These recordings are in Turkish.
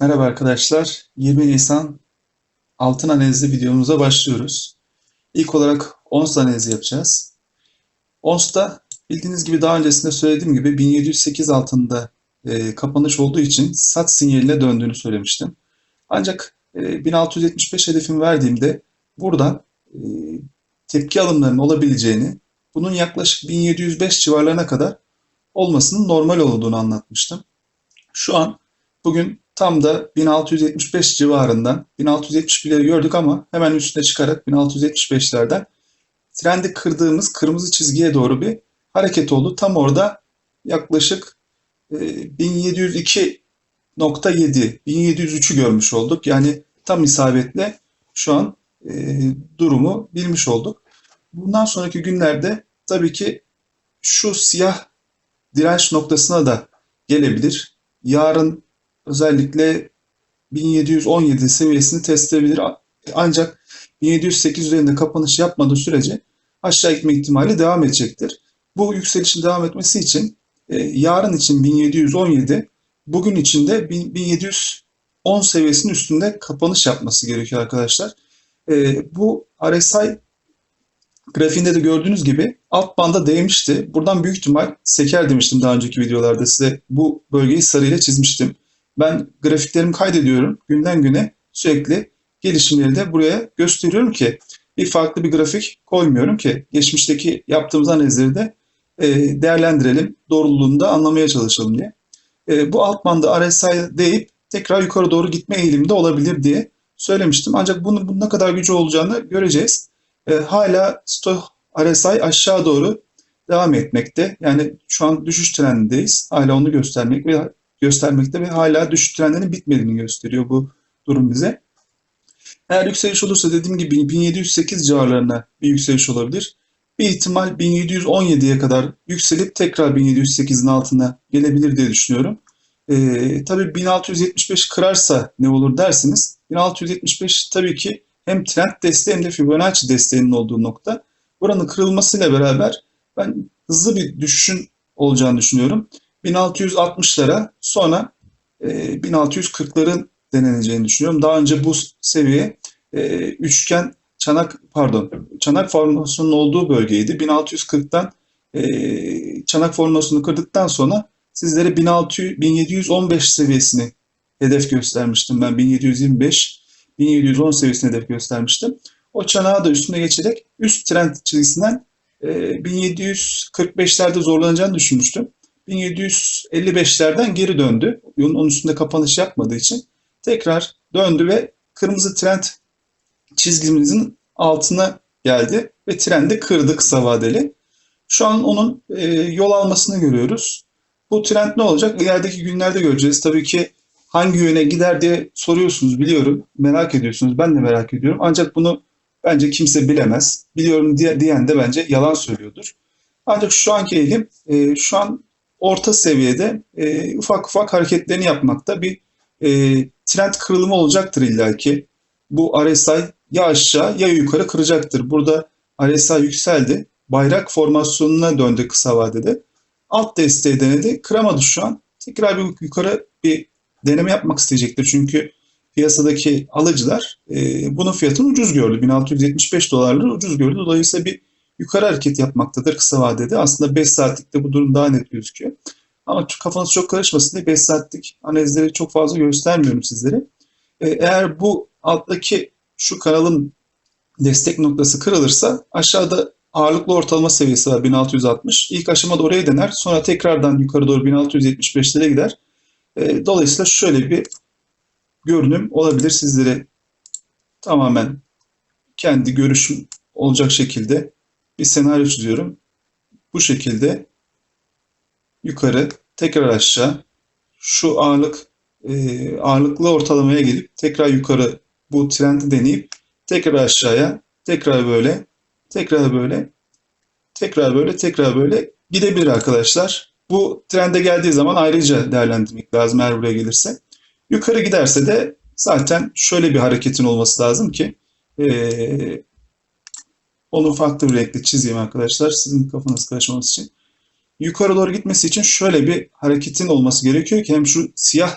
Merhaba arkadaşlar. 20 Nisan altın analizi videomuza başlıyoruz. İlk olarak ons analizi yapacağız. Ons'ta bildiğiniz gibi daha öncesinde söylediğim gibi 1708 altında e, kapanış olduğu için sat sinyaline döndüğünü söylemiştim. Ancak e, 1675 hedefimi verdiğimde buradan e, tepki alımlarının olabileceğini, bunun yaklaşık 1705 civarlarına kadar olmasının normal olduğunu anlatmıştım. Şu an bugün tam da 1675 civarından 1671'leri gördük ama hemen üstüne çıkarak 1675'lerden trendi kırdığımız kırmızı çizgiye doğru bir hareket oldu. Tam orada yaklaşık e, 1702.7 1703'ü görmüş olduk. Yani tam isabetle şu an e, durumu bilmiş olduk. Bundan sonraki günlerde tabii ki şu siyah direnç noktasına da gelebilir. Yarın özellikle 1717 seviyesini test edebilir. Ancak 1708 üzerinde kapanış yapmadığı sürece aşağı gitme ihtimali devam edecektir. Bu yükselişin devam etmesi için e, yarın için 1717, bugün için de 1710 seviyesinin üstünde kapanış yapması gerekiyor arkadaşlar. E, bu RSI grafiğinde de gördüğünüz gibi alt banda değmişti. Buradan büyük ihtimal seker demiştim daha önceki videolarda size. Bu bölgeyi sarıyla çizmiştim. Ben grafiklerimi kaydediyorum. Günden güne sürekli gelişimleri de buraya gösteriyorum ki bir farklı bir grafik koymuyorum ki geçmişteki yaptığımız analizleri de e, değerlendirelim. Doğruluğunu da anlamaya çalışalım diye. E, bu alt bandı RSI deyip tekrar yukarı doğru gitme eğiliminde olabilir diye söylemiştim. Ancak bunun, bunun ne kadar gücü olacağını göreceğiz. E, hala Sto RSI aşağı doğru devam etmekte. Yani şu an düşüş trendindeyiz. Hala onu göstermek ve göstermekte ve hala düşüş trendinin bitmediğini gösteriyor bu durum bize. Eğer yükseliş olursa dediğim gibi 1708 civarlarına bir yükseliş olabilir. Bir ihtimal 1717'ye kadar yükselip tekrar 1708'in altına gelebilir diye düşünüyorum. Ee, tabii 1675 kırarsa ne olur dersiniz. 1675 tabii ki hem trend desteği hem de Fibonacci desteğinin olduğu nokta. Buranın kırılmasıyla beraber ben hızlı bir düşüşün olacağını düşünüyorum. 1660'lara sonra e, 1640'ların deneneceğini düşünüyorum. Daha önce bu seviye e, üçgen çanak pardon çanak formasyonunun olduğu bölgeydi. 1640'tan e, çanak formasyonunu kırdıktan sonra sizlere 1600 1715 seviyesini hedef göstermiştim ben 1725 1710 seviyesini hedef göstermiştim. O çanağı da üstüne geçerek üst trend çizgisinden e, 1745'lerde zorlanacağını düşünmüştüm. 1755'lerden geri döndü. Onun üstünde kapanış yapmadığı için tekrar döndü ve kırmızı trend çizgimizin altına geldi ve trendi kırdı kısa vadeli. Şu an onun e, yol almasını görüyoruz. Bu trend ne olacak? İlerideki günlerde göreceğiz. Tabii ki hangi yöne gider diye soruyorsunuz biliyorum. Merak ediyorsunuz. Ben de merak ediyorum. Ancak bunu bence kimse bilemez. Biliyorum diye, diyen de bence yalan söylüyordur. Ancak şu anki eğilim e, şu an orta seviyede e, ufak ufak hareketlerini yapmakta. Bir e, trend kırılımı olacaktır illaki. Bu RSI ya aşağı ya yukarı kıracaktır. Burada RSI yükseldi. Bayrak formasyonuna döndü kısa vadede. Alt desteği denedi. Kıramadı şu an. Tekrar bir yukarı bir deneme yapmak isteyecektir. Çünkü piyasadaki alıcılar e, bunun fiyatını ucuz gördü. 1675 dolarları ucuz gördü. Dolayısıyla bir yukarı hareket yapmaktadır kısa vadede. Aslında 5 saatlikte bu durum daha net gözüküyor. Ama kafanız çok karışmasın diye 5 saatlik analizleri çok fazla göstermiyorum sizlere. Ee, eğer bu alttaki şu kanalın destek noktası kırılırsa aşağıda ağırlıklı ortalama seviyesi var 1660. İlk aşamada oraya dener. Sonra tekrardan yukarı doğru 1675'lere gider. Ee, dolayısıyla şöyle bir görünüm olabilir sizlere tamamen kendi görüşüm olacak şekilde bir senaryo çiziyorum. Bu şekilde yukarı, tekrar aşağı, şu ağırlık e, ağırlıklı ortalamaya gelip tekrar yukarı bu trendi deneyip tekrar aşağıya, tekrar böyle, tekrar böyle, tekrar böyle, tekrar böyle gidebilir arkadaşlar. Bu trende geldiği zaman ayrıca değerlendirmek lazım eğer buraya gelirse. Yukarı giderse de zaten şöyle bir hareketin olması lazım ki e, onu farklı bir renkle çizeyim arkadaşlar sizin kafanız karışmaması için. Yukarı doğru gitmesi için şöyle bir hareketin olması gerekiyor ki hem şu siyah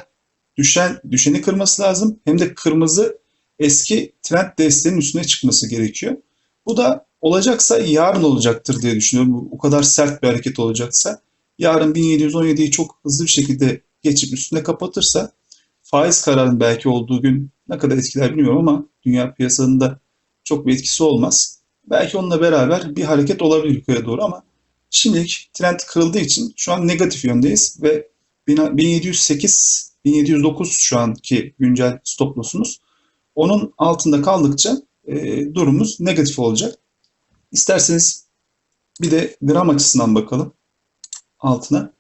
düşen düşeni kırması lazım hem de kırmızı eski trend desteğinin üstüne çıkması gerekiyor. Bu da olacaksa yarın olacaktır diye düşünüyorum. Bu o kadar sert bir hareket olacaksa yarın 1717'yi çok hızlı bir şekilde geçip üstüne kapatırsa faiz kararının belki olduğu gün ne kadar etkiler bilmiyorum ama dünya piyasalarında çok bir etkisi olmaz. Belki onunla beraber bir hareket olabilir yukarı doğru ama şimdilik trend kırıldığı için şu an negatif yöndeyiz ve 1708 1709 şu anki güncel stop loss'umuz. Onun altında kaldıkça e, durumumuz negatif olacak. İsterseniz bir de gram açısından bakalım altına.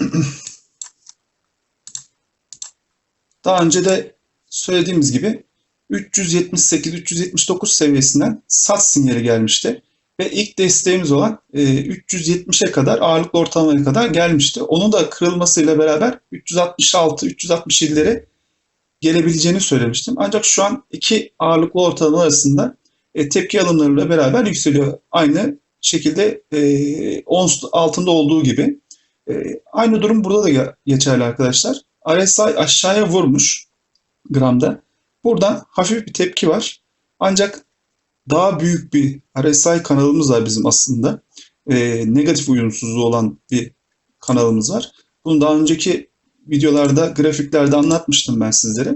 Daha önce de söylediğimiz gibi 378-379 seviyesinden sat sinyali gelmişti. Ve ilk desteğimiz olan 370'e kadar ağırlıklı ortalamaya kadar gelmişti. Onun da kırılmasıyla beraber 366-367'lere gelebileceğini söylemiştim. Ancak şu an iki ağırlıklı ortalama arasında e, tepki alımlarıyla beraber yükseliyor. Aynı şekilde e, ons altında olduğu gibi. E, aynı durum burada da geçerli arkadaşlar. RSI aşağıya vurmuş gramda. Buradan hafif bir tepki var. Ancak daha büyük bir RSI kanalımız var bizim aslında. E, negatif uyumsuzluğu olan bir kanalımız var. Bunu daha önceki videolarda, grafiklerde anlatmıştım ben sizlere.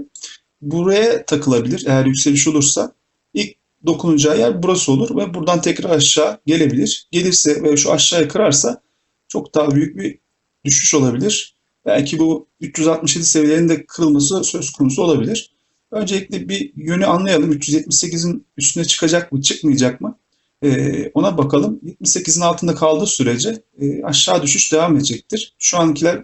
Buraya takılabilir. Eğer yükseliş olursa ilk dokunacağı yer burası olur ve buradan tekrar aşağı gelebilir. Gelirse ve şu aşağıya kırarsa çok daha büyük bir düşüş olabilir. Belki bu 367 seviyelerinde kırılması söz konusu olabilir. Öncelikle bir yönü anlayalım. 378'in üstüne çıkacak mı, çıkmayacak mı? Ee, ona bakalım. 78'in altında kaldığı sürece e, aşağı düşüş devam edecektir. Şu ankiler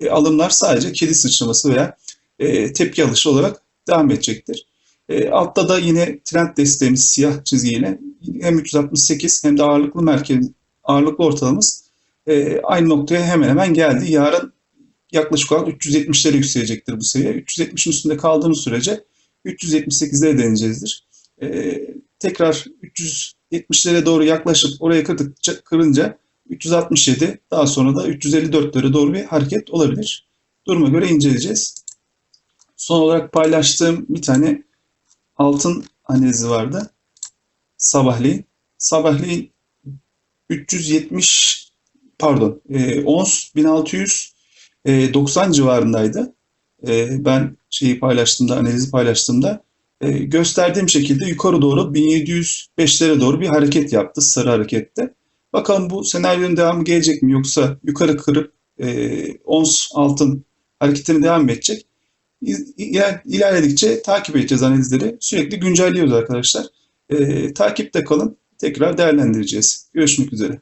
e, alımlar sadece kedi sıçraması veya e, tepki alışı olarak devam edecektir. E, altta da yine trend desteğimiz siyah çizgiyle hem 368 hem de ağırlıklı merkez ağırlıklı ortalamamız e, aynı noktaya hemen hemen geldi. Yarın yaklaşık olarak 370'lere yükselecektir bu seviye. 370'in üstünde kaldığımız sürece 378'lere deneyeceğizdir. Ee, tekrar 370'lere doğru yaklaşıp oraya kırdıkça, kırınca 367 daha sonra da 354'lere doğru bir hareket olabilir. Duruma göre inceleyeceğiz. Son olarak paylaştığım bir tane altın analizi vardı. Sabahleyin. Sabahleyin 370 pardon e, ons 1600 90 civarındaydı. Ben şeyi paylaştığımda, analizi paylaştığımda gösterdiğim şekilde yukarı doğru 1705'lere doğru bir hareket yaptı, sarı harekette. Bakalım bu senaryonun devamı gelecek mi yoksa yukarı kırıp ons altın hareketine devam edecek? İlerledikçe takip edeceğiz analizleri. Sürekli güncelliyoruz arkadaşlar. takipte kalın. Tekrar değerlendireceğiz. Görüşmek üzere.